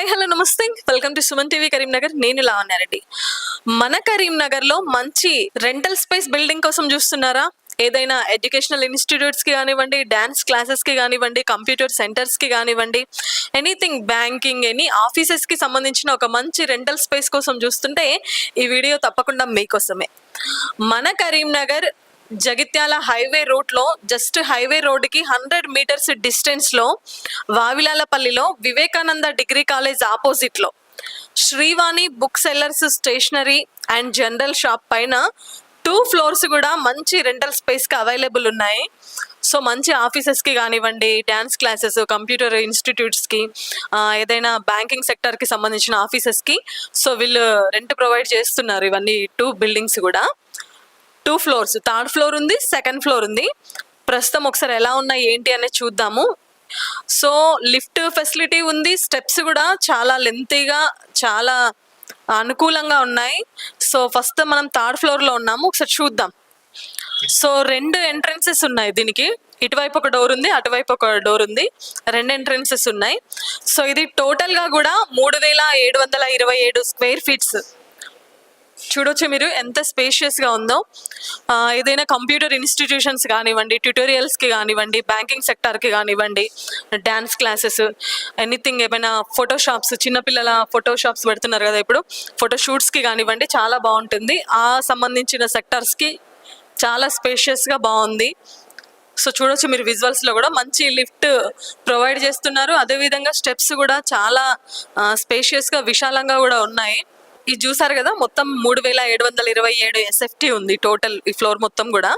Hi hello నమస్తే. Welcome to Suman TV Karimnagar నేను లావణ్యారెడ్డి మన కరీంనగర్లో మంచి రెంటల్ స్పేస్ బిల్డింగ్ కోసం చూస్తున్నారా? ఏదైనా ఎడ్యుకేషనల్ ఇన్స్టిట్యూట్స్కి కానివ్వండి డ్యాన్స్ క్లాసెస్కి కానివ్వండి కంప్యూటర్ సెంటర్స్కి కానివ్వండి ఎనీథింగ్ బ్యాంకింగ్ ఎనీ ఆఫీసెస్కి సంబంధించిన ఒక మంచి రెంటల్ స్పేస్ కోసం చూస్తుంటే ఈ వీడియో తప్పకుండా మీకోసమే. మన కరీంనగర్ జగిత్యాల హైవే రూట్లో జస్ట్ హైవే రోడ్డుకి హండ్రెడ్ మీటర్స్ డిస్టెన్స్లో వావిలాలపల్లిలో వివేకానంద డిగ్రీ కాలేజ్ ఆపోజిట్లో. Srivani book sellers stationery and general shop పైన టూ ఫ్లోర్స్ కూడా మంచి రెంటల్ స్పేస్కి అవైలబుల్ ఉన్నాయి. సో మంచి ఆఫీసెస్కి కానివ్వండి డ్యాన్స్ క్లాసెస్ కంప్యూటర్ ఇన్స్టిట్యూట్స్కి ఏదైనా బ్యాంకింగ్ సెక్టర్కి సంబంధించిన ఆఫీసెస్కి. సో వీళ్ళు రెంట్ ప్రొవైడ్ చేస్తున్నారు ఇవన్నీ టూ బిల్డింగ్స్ కూడా. Two floors. థర్డ్ ఫ్లోర్ ఉంది సెకండ్ ఫ్లోర్ ఉంది. ప్రస్తుతం ఒకసారి ఎలా ఉన్నాయి ఏంటి అనేది చూద్దాము. సో లిఫ్ట్ ఫెసిలిటీ ఉంది స్టెప్స్ కూడా చాలా లెంతీగా చాలా అనుకూలంగా ఉన్నాయి. సో ఫస్ట్ మనం థర్డ్ ఫ్లోర్లో ఉన్నాము ఒకసారి చూద్దాం. సో రెండు ఎంట్రన్సెస్ ఉన్నాయి దీనికి. ఇటువైపు ఒక డోర్ ఉంది అటువైపు ఒక డోర్ ఉంది. రెండు ఎంట్రన్సెస్ ఉన్నాయి. సో ఇది టోటల్గా కూడా మూడు వేల ఏడు వందల ఇరవై ఏడు స్క్వేర్ ఫీట్స్. చూడొచ్చు మీరు ఎంత స్పేషియస్గా ఉందో. ఏదైనా కంప్యూటర్ ఇన్స్టిట్యూషన్స్ కానివ్వండి ట్యూటోరియల్స్కి కానివ్వండి బ్యాంకింగ్ సెక్టార్కి కానివ్వండి డ్యాన్స్ క్లాసెస్ ఎనీథింగ్ ఏమైనా ఫోటోషాప్స్ చిన్నపిల్లల ఫోటోషాప్స్ పెడుతున్నారు కదా ఇప్పుడు ఫోటోషూట్స్కి కానివ్వండి చాలా బాగుంటుంది. ఆ సంబంధించిన సెక్టార్స్కి చాలా స్పేషియస్గా బాగుంది. సో చూడొచ్చు మీరు విజువల్స్లో కూడా మంచి లిఫ్ట్ ప్రొవైడ్ చేస్తున్నారు. అదేవిధంగా స్టెప్స్ కూడా చాలా స్పేషియస్గా విశాలంగా కూడా ఉన్నాయి. ఇది చూసారు కదా? మొత్తం మూడు వేల ఏడు వందల ఇరవై ఏడు ఎస్ఎఫ్టీ ఉంది. టోటల్ ఈ ఫ్లోర్ మొత్తం కూడా.